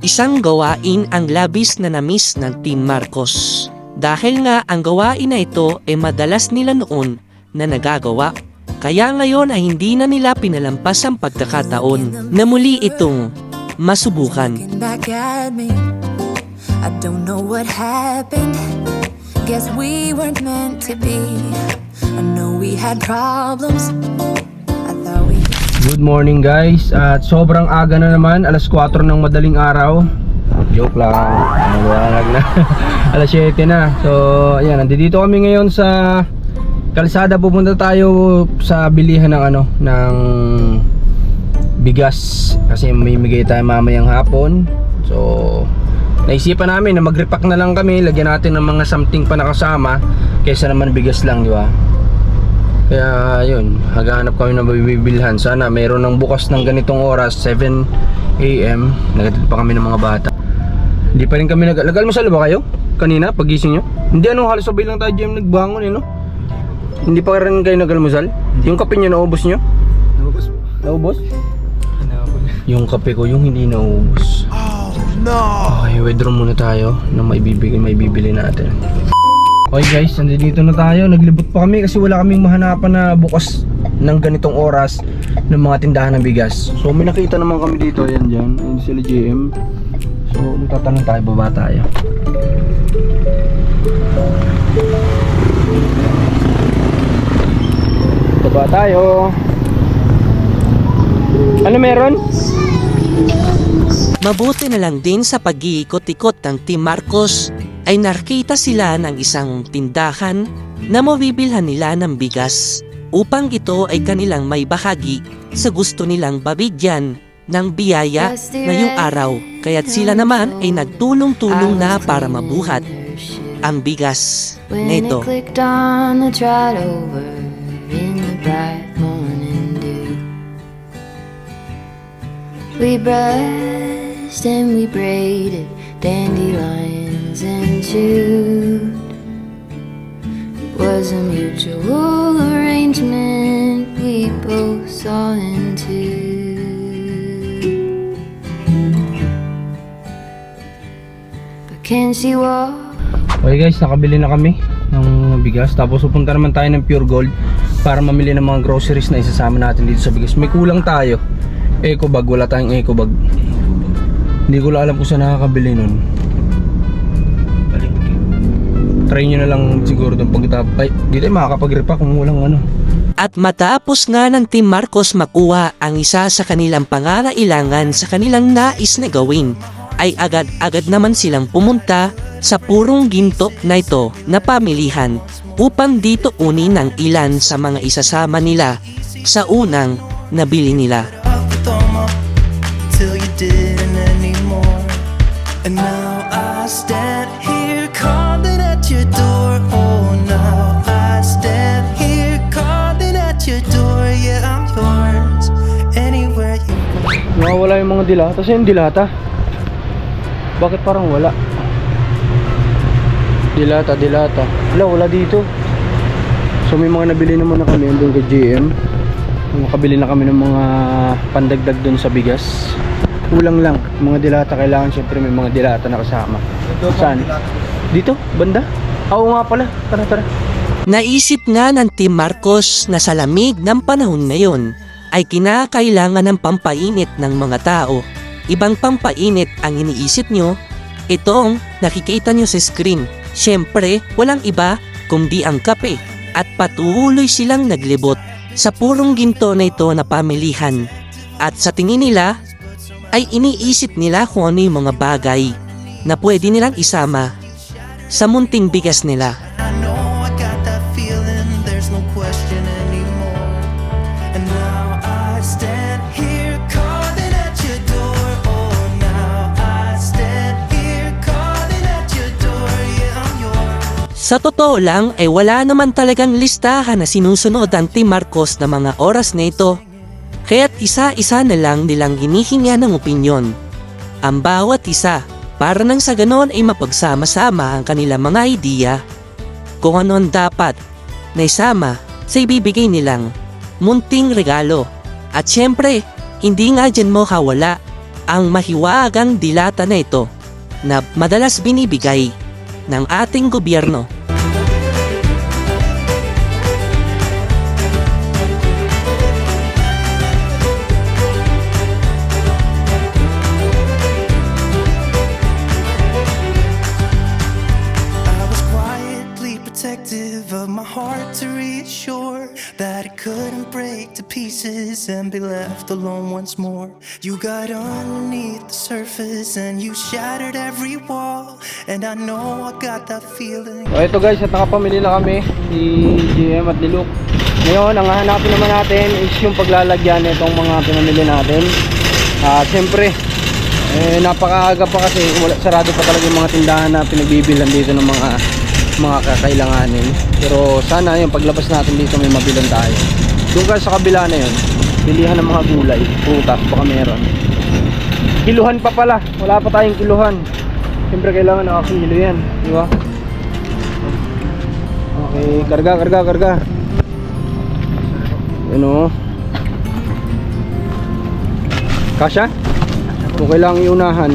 Isang gawain ang labis na namis ng Team Marcos. Dahil nga ang gawain na ito ay madalas nila noon na nagagawa. Kaya ngayon ay hindi na nila pinalampas ang pagkakataon na muli itong masubukan. I don't know what happened. Guess we weren't meant to be. I know we had problems. Good morning guys. At sobrang aga na naman. Alas 4 ng madaling araw. Joke lang. Mawalag na. Alas 7 na. So ayan. Nandito kami ngayon sa Kalsada. Pupunta tayo Sa bilihan ng ano Ng Bigas. Kasi mamimigay tayo mamayang hapon. So Naisipan namin na mag-repack na lang kami. Lagyan natin ng mga something pa nakasama Kaysa naman bigas lang di ba kaya yun, hagahanap kami ng mabibilhan. Sana mayroon ng bukas ng ganitong oras, 7 a.m. Nagatid pa kami ng mga bata. Hindi pa rin kami nag... Nag-almusal ba kayo? Kanina, pagising nyo? Hindi ano, halos sabay lang tayo Jem nagbangon eh no? Hindi pa rin kayo nag-almusal? Yung kape nyo naubos nyo? Naubos Naubos? Yung kape ko, yung hindi naubos. Oh no! Okay, withdraw muna tayo na may bibili, may bibili natin. Okay guys, nandito na tayo. Naglibot pa kami kasi wala kaming mahanapan na bukas ng ganitong oras ng mga tindahan ng bigas. So may nakita naman kami dito, ayan dyan. Ayan sila GM. So magtatanong tayo, baba tayo. Baba tayo. Ano meron? Mabuti na lang din sa pag-iikot-ikot ng Team Marcos ay nakita sila ng isang tindahan na mabibilhan nila ng bigas upang ito ay kanilang may bahagi sa gusto nilang babigyan ng biyaya ngayong araw. Kaya't sila naman ay nagtulong-tulong na para mabuhat ang bigas nito. We brushed and we braided dandelions chewed. It was a mutual arrangement we both saw into. But can she walk? Okay guys, nakabili na kami ng bigas. Tapos pupunta naman tayo ng Pure Gold para mamili ng mga groceries na isasama natin dito sa bigas. May kulang tayo. Eco bag, wala tayong eco bag. Hindi ko alam kung saan nakakabili nun. Try nyo na lang siguro doon pag Ay, di tayo makakapag-repack kung walang ano. At matapos nga ng Team Marcos makuha ang isa sa kanilang pangangailangan sa kanilang nais na gawin, ay agad-agad naman silang pumunta sa purong ginto na ito na pamilihan upang dito kunin ang ilan sa mga isasama nila sa unang nabili nila. till you didn't anymore. And now I stand dilata. Kasi yung dilata. Bakit parang wala? Dilata, dilata. Wala, wala dito. So may mga nabili naman na kami doon kay GM. Nakabili na kami ng mga pandagdag doon sa bigas. Kulang lang. Mga dilata kailangan syempre may mga dilata na kasama. Saan? Dito? Banda? Oo nga pala. Tara, tara. Naisip nga ng Team Marcos na sa lamig ng panahon ngayon ay kinakailangan ng pampainit ng mga tao. Ibang pampainit ang iniisip nyo, itong nakikita nyo sa screen. Siyempre, walang iba kundi ang kape at patuloy silang naglibot sa purong ginto na ito na pamilihan. At sa tingin nila, ay iniisip nila kung ano yung mga bagay na pwede nilang isama sa munting bigas nila. Sa totoo lang ay wala naman talagang listahan na sinusunod ang Team Marcos na mga oras na ito. Kaya't isa-isa na lang nilang hinihinga ng opinyon. Ang bawat isa para nang sa ganon ay mapagsama-sama ang kanilang mga idea kung ano ang dapat na isama sa ibibigay nilang munting regalo. At syempre, hindi nga dyan mo kawala ang mahiwagang dilata na ito na madalas binibigay ng ating gobyerno. Pieces and be left alone once more. You got underneath the surface and you shattered every wall, and I know I got that feeling. So ito guys, at nakapamili na kami si GM at Liluk. Ngayon, ang hahanapin naman natin is yung paglalagyan nitong mga pinamili natin. Ah, siyempre, eh, napakaaga pa kasi wala, sarado pa talaga yung mga tindahan na pinagbibilan dito ng mga mga kakailanganin. Pero sana yung paglabas natin dito may mabilan tayo. Doon guys sa kabila na yun, bilihan ng mga gulay, prutas, baka meron. Kiluhan pa pala, wala pa tayong kiluhan. Siyempre kailangan nakakilo yan, di ba? Okay, karga, karga, karga. Ano? Kasha? Kung kailangan iunahan.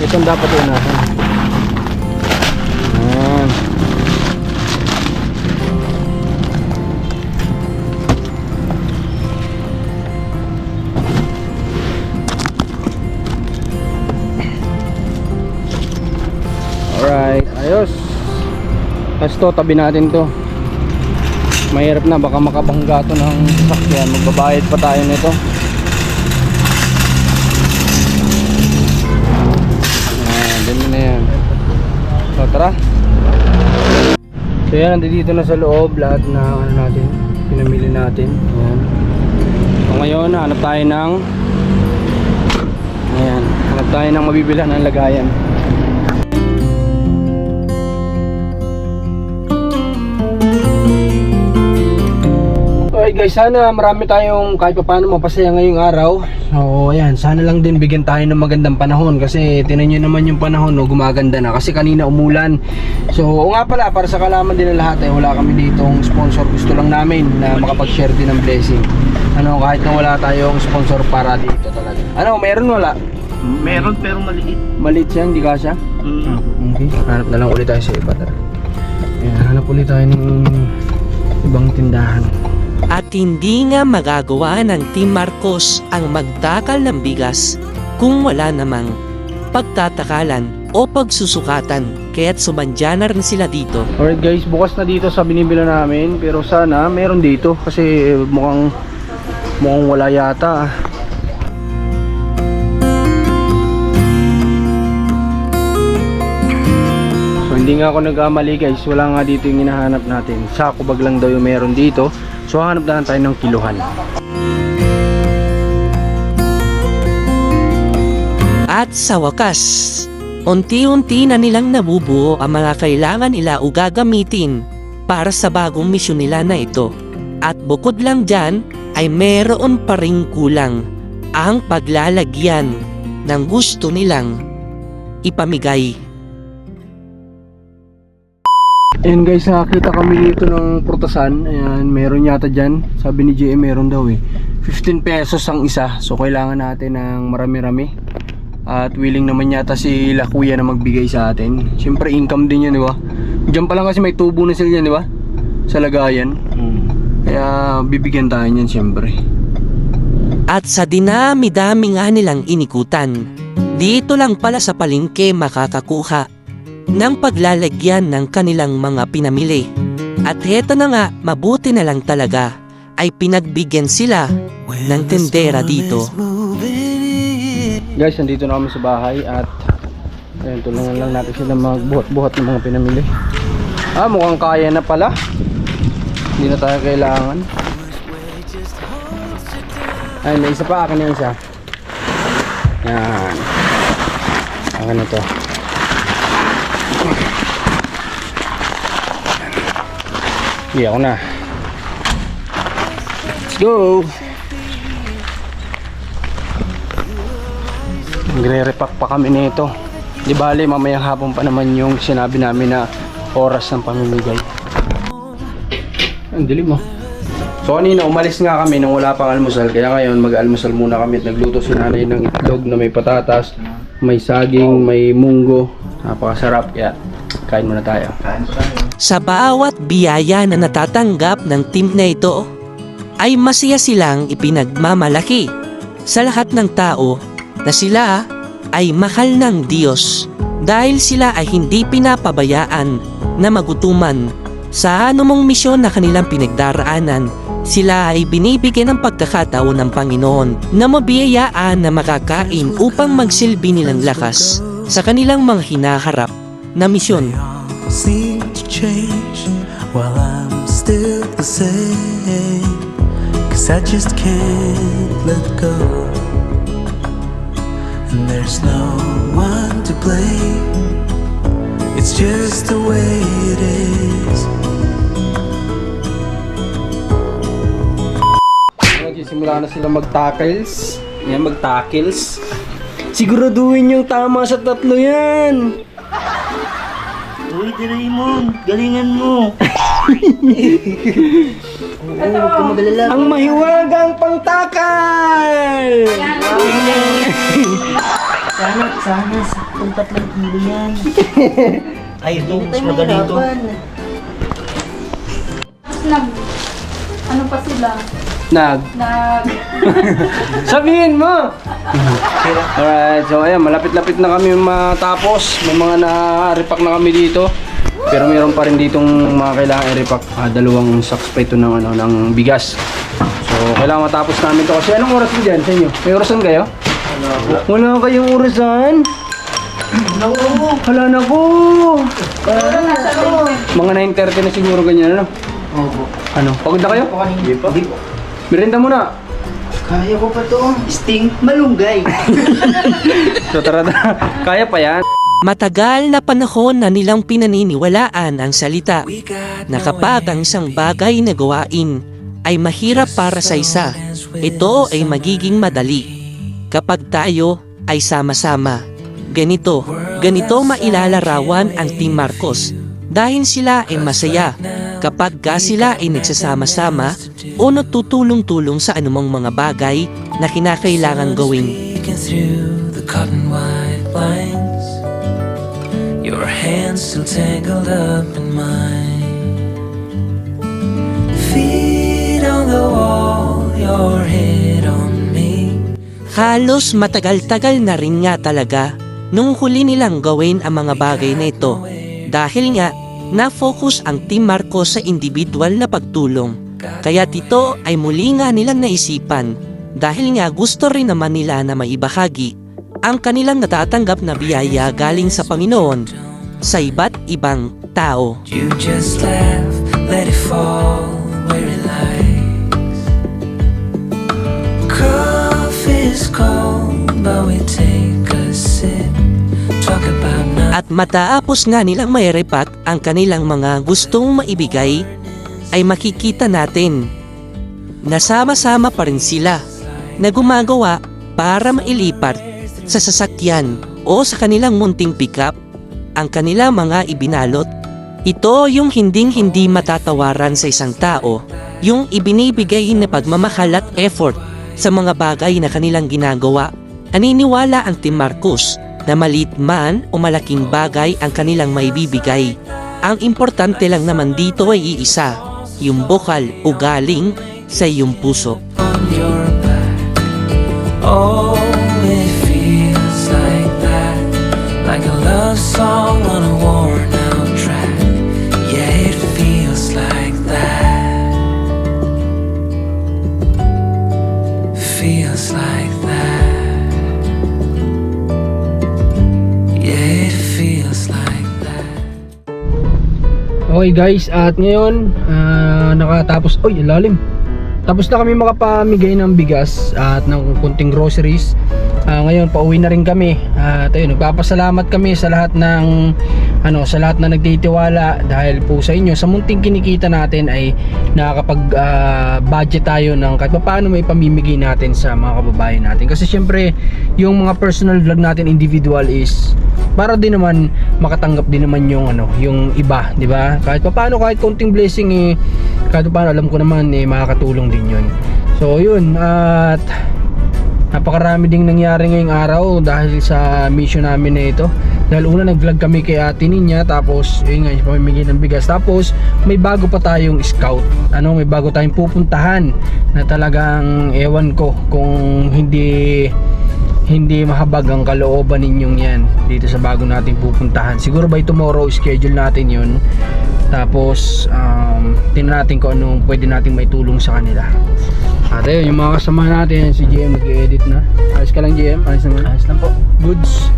Ito ang dapat iunahan. Alright, ayos. Tapos to, tabi natin to. Mahirap na, baka makabangga to ng sasakyan. Magbabayad pa tayo nito. Ayan, dun na yan. So, tara. So yan, nandito na sa loob lahat na ano natin, pinamili natin. Ayan. So ngayon, hanap tayo ng Ayan, hanap tayo ng mabibilhan ng lagayan. Alright guys, sana marami tayong kahit pa paano mapasaya ngayong araw. So ayan, sana lang din bigyan tayo ng magandang panahon kasi tinan nyo naman yung panahon no, gumaganda na kasi kanina umulan. So o nga pala, para sa kalaman din ng lahat eh, wala kami ditong sponsor. Gusto lang namin na makapag-share din ng blessing. Ano, kahit na wala tayong sponsor para dito talaga. Ano, meron wala? Meron pero maliit. Maliit siya, hindi kasya? Mm. Okay, hanap na lang ulit tayo sa iba. Tara. Ayan, hanap ulit tayo ng ibang tindahan. At hindi nga magagawa ng Team Marcos ang magtakal ng bigas kung wala namang pagtatakalan o pagsusukatan kaya't sumandya na sila dito. Alright guys, bukas na dito sa binibila namin pero sana meron dito kasi mukhang mukhang wala yata. So hindi nga ako nagkamali guys, wala nga dito yung hinahanap natin. Sa kubag lang daw yung meron dito. So hanap na lang tayo ng kiluhan. At sa wakas, unti-unti na nilang nabubuo ang mga kailangan nila o gagamitin para sa bagong misyon nila na ito. At bukod lang dyan, ay meron pa ring kulang ang paglalagyan ng gusto nilang ipamigay. Ayan guys, nakakita kami dito ng prutasan. Ayan, meron yata dyan. Sabi ni JM meron daw eh. 15 pesos ang isa. So kailangan natin ng marami-rami. At willing naman yata si La Kuya na magbigay sa atin. Siyempre income din yan, di ba? Diyan pa lang kasi may tubo na sila yan, di ba? Sa lagayan. Kaya bibigyan tayo niyan siyempre. At sa dinami-dami nga nilang inikutan, dito lang pala sa palengke makakakuha ng paglalagyan ng kanilang mga pinamili. At heto na nga, mabuti na lang talaga ay pinagbigyan sila ng tendera dito. Guys, nandito na kami sa bahay at ayun, tulungan lang natin sila magbuhat-buhat ng mga pinamili. Ah, mukhang kaya na pala. Hindi na tayo kailangan. Ay, may isa pa. Akin na isa. Yan. Akin na to. Na. Let's go! Magre-repack pa kami nito. Di bale, mamayang hapon pa naman yung sinabi namin na oras ng pamimigay. Ang dilim mo. So kanina umalis nga kami nang wala pang almusal kaya ngayon mag-almusal muna kami at nagluto si nanay ng itlog na may patatas, may saging, may munggo. Napakasarap kaya kain muna tayo. Sa bawat biyaya na natatanggap ng team na ito, ay masaya silang ipinagmamalaki sa lahat ng tao na sila ay mahal ng Diyos dahil sila ay hindi pinapabayaan na magutuman sa anumang misyon na kanilang pinagdaraanan sila ay binibigyan ng pagkakataon ng Panginoon na mabiyayaan na makakain upang magsilbi nilang lakas sa kanilang mga hinaharap na misyon. Seem to change while I'm still the same. Cause I just can't let go. And there's no one to blame. It's just the way it is. Nagsisimula na sila mag-tackles. Yan, mag-tackles. Siguraduhin yung tama sa tatlo yan. Uy, Raymond, galingan mo. Ang mahiwagang pangtakal! Sana, sana, saktong tatlong kilo yan. Ay, ito, mas maganito. nag ano pa sila Nag. nag Sabihin mo! Alright, so ayan, malapit-lapit na kami matapos. May mga na-repack na kami dito. Pero mayroon pa rin ditong mga kailangan i-repack. Ah, dalawang sacks pa ito ng, ano, ng bigas. So, kailangan matapos namin to Kasi anong oras mo dyan sa inyo? May orasan kayo? Wala kayong orasan? Wala na ko! Mga 9.30 na siguro ganyan, ano? Ano? Pagod na kayo? Hindi pa. Merienda muna! Kaya ko pa to. Sting, malunggay. So tara na, kaya pa yan. Matagal na panahon na nilang pinaniniwalaan ang salita na kapag ang isang bagay na gawain ay mahirap para sa isa, ito ay magiging madali. Kapag tayo ay sama-sama. Ganito, ganito mailalarawan ang Team Marcos dahil sila ay masaya kapag ka sila ay nagsasama-sama o natutulong-tulong sa anumang mga bagay na kinakailangan gawin. Your hands still tangled up in mine. Feet on the wall, your head on me. Halos matagal-tagal na rin nga talaga nung huli nilang gawin ang mga bagay na ito dahil nga na-focus ang Team Marcos sa individual na pagtulong. Kaya ito ay muli nga nilang naisipan dahil nga gusto rin naman nila na maibahagi ang kanilang natatanggap na biyaya galing sa Panginoon sa iba't ibang tao. You just laugh, let it fall matapos nga nilang may repack ang kanilang mga gustong maibigay, ay makikita natin na sama-sama pa rin sila na gumagawa para mailipat sa sasakyan o sa kanilang munting pickup ang kanilang mga ibinalot. Ito yung hinding-hindi matatawaran sa isang tao, yung ibinibigay na pagmamahal at effort sa mga bagay na kanilang ginagawa. Naniniwala ang Team Marcos na maliit man o malaking bagay ang kanilang maibibigay. Ang importante lang naman dito ay iisa, yung bukal o galing sa iyong puso. on your back. Oh, Okay guys, at ngayon ah, nakatapos, oy, lalim. Tapos na kami makapamigay ng bigas at ng kunting groceries Ah, ngayon pauwi na rin kami. At ayun, nagpapasalamat kami sa lahat ng ano, sa lahat na nagtitiwala dahil po sa inyo sa munting kinikita natin ay nakakapag ah, budget tayo ng kahit paano may pamimigay natin sa mga kababayan natin. Kasi syempre, yung mga personal vlog natin individual is para din naman makatanggap din naman yung ano, yung iba, 'di ba? Kahit paano kahit konting blessing eh kahit paano alam ko naman eh makakatulong din 'yun. So, yun at napakarami ding nangyari ngayong araw dahil sa mission namin na ito dahil una nag-vlog kami kay ate niya tapos yun nga pamimigay ng bigas tapos may bago pa tayong scout ano may bago tayong pupuntahan na talagang ewan ko kung hindi hindi mahabag ang kalooban ninyong yan dito sa bago nating pupuntahan siguro by tomorrow schedule natin yun tapos um, tingnan natin kung anong pwede nating may tulong sa kanila at ayun, yung mga kasama natin, si GM nag-edit na. Ayos ka lang GM? Ayos naman? Ayos lang po. Goods.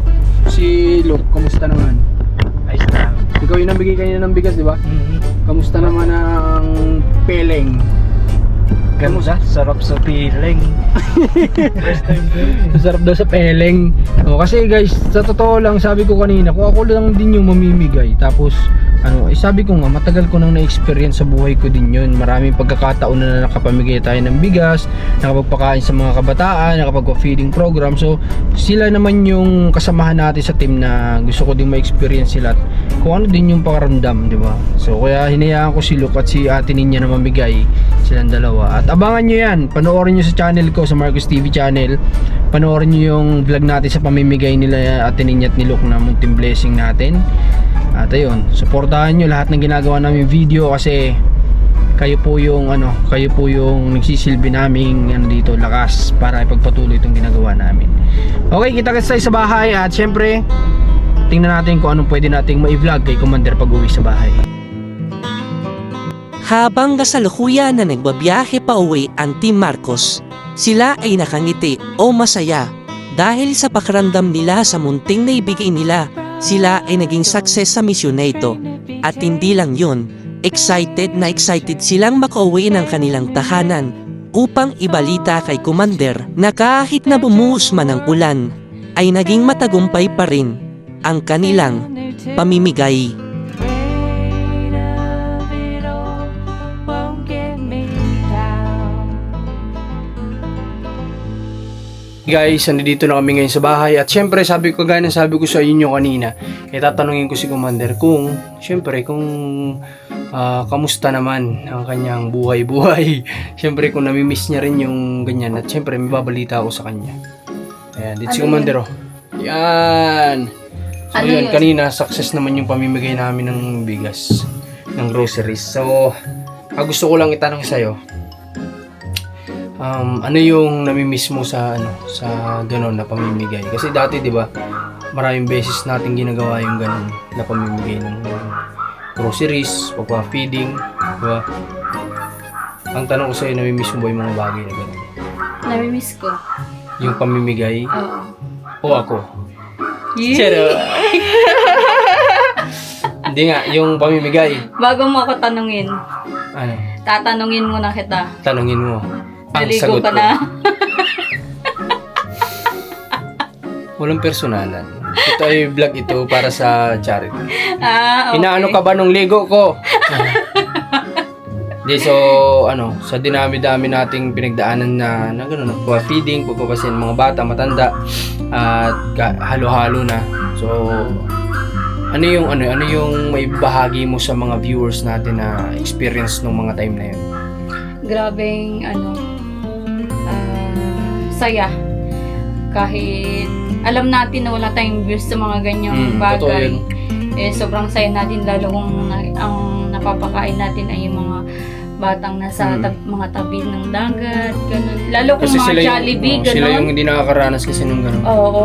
Si Luke, kamusta naman? Ayos lang. Ikaw yung nabigay kanina ng bigas, di ba? Mm-hmm. Kamusta naman ang peleng? Ganda. Sarap sa feeling. First time ko. Masarap daw sa peleng. O, kasi guys, sa totoo lang, sabi ko kanina, kung ako lang din yung mamimigay, tapos, ano, eh, sabi ko nga, matagal ko nang na-experience sa buhay ko din yun. Maraming pagkakataon na nakapamigay tayo ng bigas, nakapagpakain sa mga kabataan, nakapagpa-feeding program. So, sila naman yung kasamahan natin sa team na gusto ko din ma-experience sila at kung ano din yung pakaramdam, di ba? So, kaya hinayaan ko si Luke at si ate niya na mamigay silang dalawa. At abangan nyo yan, panoorin nyo sa channel ko, sa Marcos TV channel. Panoorin nyo yung vlog natin sa pamimigay nila at ni Luke na munting blessing natin. At ayun, suportahan nyo lahat ng ginagawa namin video kasi kayo po yung ano, kayo po yung nagsisilbi naming ano dito lakas para ipagpatuloy itong ginagawa namin. Okay, kita kita sa bahay at syempre tingnan natin kung anong pwede nating ma-vlog kay Commander pag uwi sa bahay. Habang kasalukuyan na nagbabiyahe pa uwi ang Team Marcos, sila ay nakangiti o masaya dahil sa pakiramdam nila sa munting na ibigay nila, sila ay naging success sa misyon na ito. At hindi lang yun, excited na excited silang makauwi ng kanilang tahanan upang ibalita kay Commander na kahit na bumuhos man ang ulan, ay naging matagumpay pa rin ang kanilang pamimigay. Guys, nandito na kami ngayon sa bahay at syempre sabi ko gaya ng sabi ko sa inyo kanina, eh tatanungin ko si Commander kung syempre kung ah, kamusta naman ang kanyang buhay-buhay. syempre kung nami-miss niya rin yung ganyan at syempre may babalita ako sa kanya. Ayan, dito si Ano Commander oh. Yan. So Ano yun, yun? kanina success naman yung pamimigay namin ng bigas, ng groceries. So, ah, gusto ko lang itanong sa'yo, um, ano yung namimiss mo sa ano sa ganun na pamimigay? Kasi dati 'di ba maraming beses natin ginagawa yung ganun na pamimigay ng groceries pagpa-feeding 'di ba? Ang tanong ko sa'yo namimiss mo ba yung mga bagay na ganun? Namimiss ko. yung pamimigay? Oo. o ako? Charo. hindi nga yung pamimigay. Bago mo ako tanungin, ano? Tatanungin muna kita. tanungin mo Naligo sagot ka ko na. walang personalan ito ay vlog ito para sa charity ah, okay. Inaano ka ba nung ligo ko? Di so ano, sa dinami-dami nating pinagdaanan na na gano'n, nagpa-feeding, pagpapasin mga bata, matanda at ka- halo-halo na. So ano yung ano, ano yung may bahagi mo sa mga viewers natin na experience nung mga time na yun? Grabeng, ano, saya. Kahit alam natin na wala tayong views sa mga ganyang Mm, bagay. Eh, sobrang saya natin lalo kung na- ang napapakain natin ay yung mga batang nasa Mm. tab- mga tabi ng dagat, ganun. Lalo kung Kasi mga sila yung, Jollibee, oh, sila ganun. yung hindi nakakaranas kasi nung gano'n. Oo.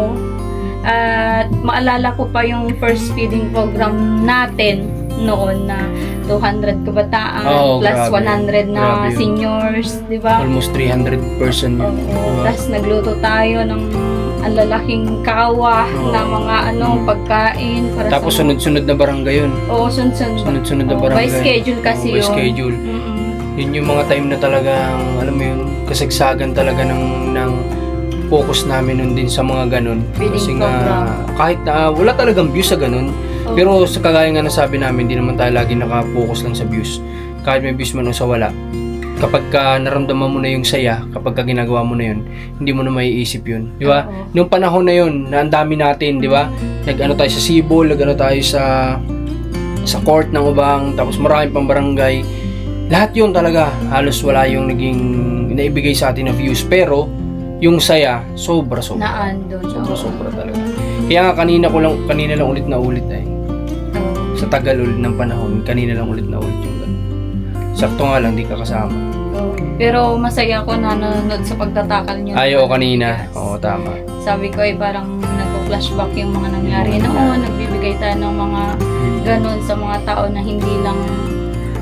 At maalala ko pa yung first feeding program natin noon na 200 kabataan Oo, plus grabe. 100 na Grabe yun. seniors, di ba? Almost 300 person yun. Oo. Diba? Tapos nagluto tayo ng ang lalaking kawa Oo. na mga ano Mm. pagkain para Tapos sa sunod-sunod na barangay yun. Oo, sunod-sunod. Sunod-sunod na Oo, barangay. by schedule kasi Oo, by yun. schedule. Mm-mm. yun yung mga time na talagang alam mo yun kasagsagan talaga ng ng focus namin nun din sa mga ganun. Feeding Kasi nga, program. kahit na wala talagang views sa ganun. Pero sa kagaya nga nasabi namin, hindi naman tayo lagi naka-focus lang sa views. Kahit may views man o sa wala. Kapag ka naramdaman mo na yung saya, kapag ka ginagawa mo na yun, hindi mo na maiisip yun. Di ba? Oo. Nung panahon na yun, na ang dami natin, di ba? Nag-ano tayo sa Sibol, nag-ano tayo sa sa court ng Ubang, tapos maraming pang barangay. Lahat yun talaga, halos wala yung naging naibigay sa atin na views. Pero, yung saya, sobra sobra. Naandun. Sobra sobra talaga. Kaya nga kanina ko lang, kanina lang ulit na ulit eh. Oo. Sa tagal ulit ng panahon, kanina lang ulit na ulit yung ganun. Sakto nga lang, di ka kasama. Oo. Pero masaya ako na nanonood sa pagtatakal niyo. Ayaw kanina. Oo, tama. Sabi ko ay parang nagpo-flashback yung mga nangyari noon. Nagbibigay tayo ng mga ganun sa mga tao na hindi lang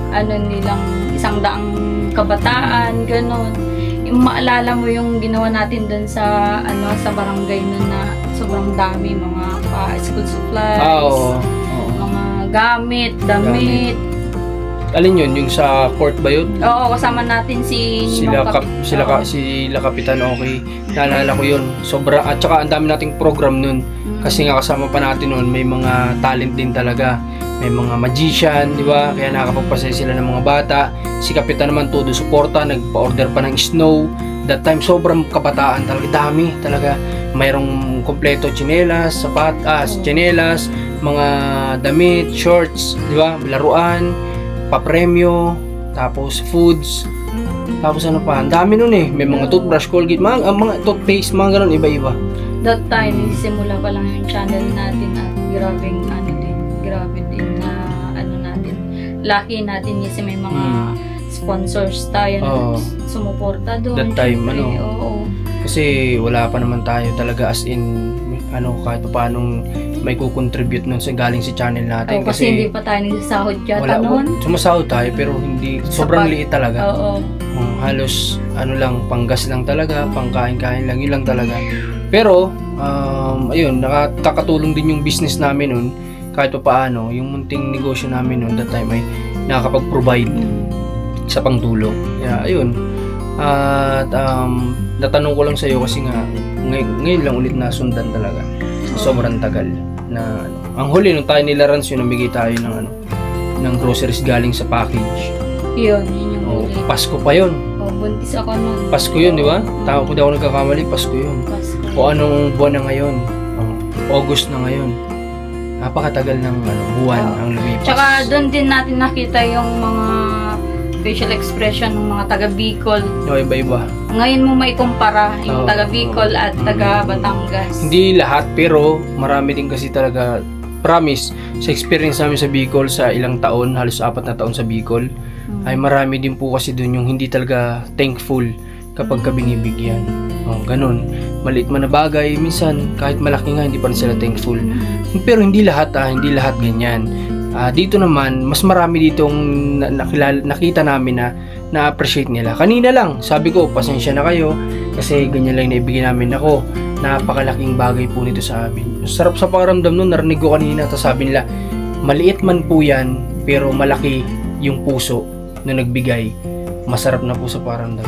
ano hindi lang isang daang kabataan, ganun. Yung maalala mo yung ginawa natin dun sa ano sa barangay nun na sobrang dami mga pa school supplies, Ah, oo. Gamit, damit. Alin yun? Yung sa court ba yun? Oo, kasama natin si sila Ninong kap, Kapit. sila ka, Oo. sila kapitan okay naalala ko yun sobra at saka ang dami nating program nun Mm. kasi nga kasama pa natin nun may mga talent din talaga may mga magician di ba kaya nakakapagpasaya sila ng mga bata si kapitan naman todo suporta nagpa-order pa ng snow that time sobrang kabataan talaga dami talaga mayroong kompleto tsinelas sapat ah tsinelas mga damit shorts di ba laruan papremyo tapos foods tapos ano pa, ang dami nun eh. May mga toothbrush, Colgate, mga, ang mga toothpaste, mga ganun, iba-iba. that time, simula pa lang yung channel natin at grabing ano din, grabe din na ano natin. Lucky natin kasi may mga Hmm. sponsors tayo na Oo. sumuporta doon. That time, syempre. ano? Oo. Kasi wala pa naman tayo talaga as in, ano, kahit pa paanong may kukontribute nun sa galing sa channel natin. Oo, kasi, hindi pa tayo nagsasahod yata wala, noon. sumasahod tayo pero hindi, sobrang Sapat. liit talaga. Oo. Oh, halos ano lang, panggas lang talaga, pangkain-kain lang, yun lang talaga. Pero, um, ayun, nakakatulong din yung business namin nun, kahit pa paano, yung munting negosyo namin nun, that time ay nakakapag-provide sa pangtulong. Kaya, ayun. At, um, natanong ko lang sa'yo kasi nga, ngay- ngayon lang ulit nasundan talaga. Sobrang tagal na, ano. Ang huli, nung tayo nila Rans, yun, namigay tayo ng, ano, ng groceries galing sa package. Yun, yun yung Oh, huli. Pasko pa yun. Oh, buntis ako noon. Pasko yun, di ba? Tao ko daw nagkakamali, Pasko yun. Pasko. O anong buwan na ngayon? Oh, August na ngayon. Napakatagal ng ano, buwan Oo. ang lumipas. Tsaka doon din natin nakita yung mga facial expression ng mga taga Bicol. O, iba-iba. Ngayon mo may kumpara yung Oo. taga Bicol at Mm. taga Batangas. Hindi lahat, pero marami din kasi talaga, promise, sa experience namin sa Bicol sa ilang taon, halos apat na taon sa Bicol, Mm. ay marami din po kasi dun yung hindi talaga thankful kapag ka binibigyan. Oh, ganun. Maliit man na bagay, minsan kahit malaki nga hindi pa rin sila thankful. Pero hindi lahat ah, hindi lahat ganyan. Ah, dito naman, mas marami ditong na- nakilala, nakita namin na na-appreciate nila. Kanina lang, sabi ko, pasensya na kayo kasi ganyan lang naibigay namin ako. Napakalaking bagay po nito sa amin. Sarap sa pakiramdam nun, narinig ko kanina, tapos sabi nila, maliit man po yan, pero malaki yung puso na nagbigay. Masarap na po sa pakiramdam.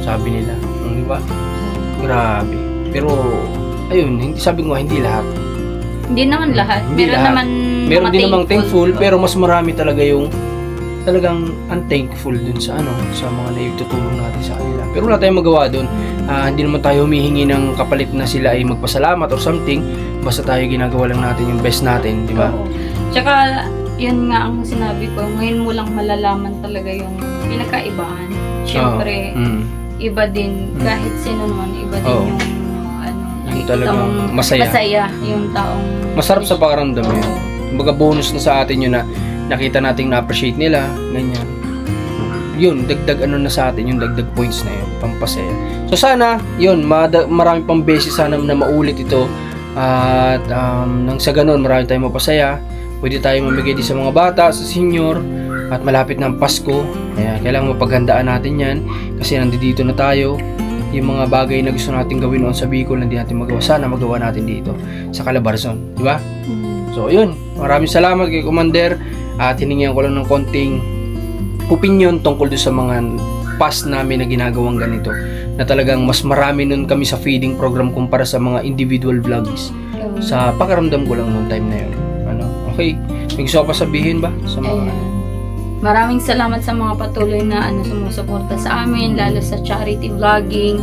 Sabi nila, Mm, di ba? Grabe. Pero, ayun, hindi, sabi ko hindi lahat. Hindi naman lahat. Hindi Meron lahat. naman Meron din namang thankful, pero mas marami talaga yung talagang unthankful dun sa ano sa mga naitutulong natin sa kanila. Pero wala tayong magawa dun. Ah, hindi naman tayo humihingi ng kapalit na sila ay magpasalamat or something. Basta tayo ginagawa lang natin yung best natin, di ba? Oo. Tsaka, yun nga ang sinabi ko, ngayon mo lang malalaman talaga yung pinakaibahan. Siyempre, Oo. Mm. iba din, Mm. kahit sino naman, iba din Oo. yung ano, Yung talagang masaya. masaya yung taong Masarap sa pakiramdam yun. Kumbaga bonus na sa atin yun na nakita nating na-appreciate nila, ganyan. Yun, dagdag ano na sa atin, yung dagdag points na yun, pampasaya. So sana, yun, mada, marami pang beses sana na maulit ito. At um, nang sa ganun, marami tayong mapasaya. Pwede tayong mamigay din sa mga bata, sa senior, at malapit ng Pasko. Kaya kailangan mapaghandaan natin yan kasi nandito na tayo. Yung mga bagay na gusto natin gawin noon sa Bicol na hindi natin magawa, sana magawa natin dito sa Calabarzon. Di ba? Mm. So, yun. Maraming salamat kay Commander. At hiningihan ko lang ng konting opinion tungkol doon sa mga past namin na ginagawang ganito. na talagang mas marami nun kami sa feeding program kumpara sa mga individual vlogs. Sa pakaramdam ko lang noong time na yun. Ano? Okay, may gusto pa sabihin ba? Sa mga... Ayan. Maraming salamat sa mga patuloy na ano sumusuporta sa amin, lalo sa charity vlogging.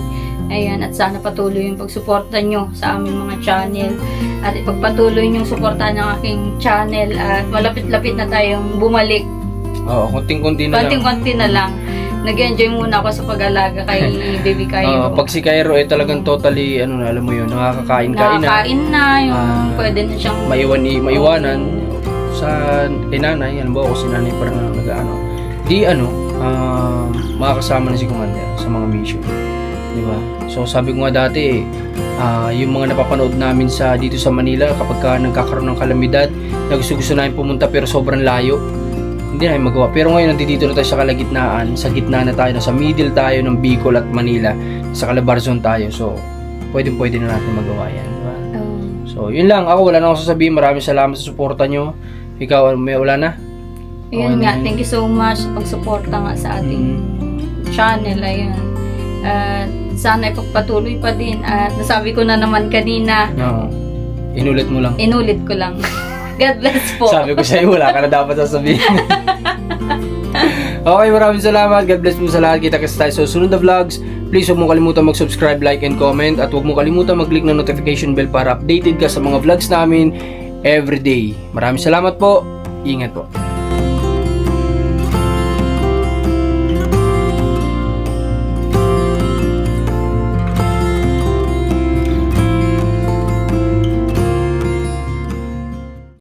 Ayan, at sana patuloy yung pagsuporta nyo sa aming mga channel. At ipagpatuloy yung suportahan ng aking channel at malapit-lapit na tayong bumalik. Oo, konting-konti na lang. Konting-konti na lang. Nag-enjoy muna ako sa pag-alaga kay Baby Cairo. pag si Cairo eh talagang totally, ano na, alam mo yun, nakakakain-kain na. Nakakain na, yung Ah, pwede na siyang maiwan maiwanan sa kay nanay, ano ba, o si nanay pa rin na nag-ano. Di ano, ah, makakasama na si Commander sa mga mission. Di ba? So sabi ko nga dati, ah, yung mga napapanood namin sa dito sa Manila kapag ka nagkakaroon ng kalamidad, na gusto-gusto namin pumunta pero sobrang layo. Hindi namin magawa. Pero ngayon nandito na tayo sa kalagitnaan, sa gitna na tayo, nasa middle tayo ng Bicol at Manila, sa Calabarzon tayo. So, pwede-pwede na natin magawa yan. Di ba? Oh. So, yun lang. Ako wala na akong sasabihin. Maraming salamat sa suporta nyo. Ikaw, may wala na? Okay nga, yun. thank you so much sa pagsuporta nga sa ating channel. Ayun. At sana ipagpatuloy pa din. At nasabi ko na naman kanina, Oo. Inulit mo lang. inulit ko lang. God bless po. Sabi ko sa'yo, wala ka na dapat sasabihin. okay, maraming salamat. God bless mo sa lahat. Kita kasi tayo sa susunod na vlogs. Please huwag mo kalimutan mag-subscribe, like, and comment. At huwag mo kalimutan mag-click ng notification bell para updated ka sa mga vlogs namin everyday. Maraming salamat po. Ingat po.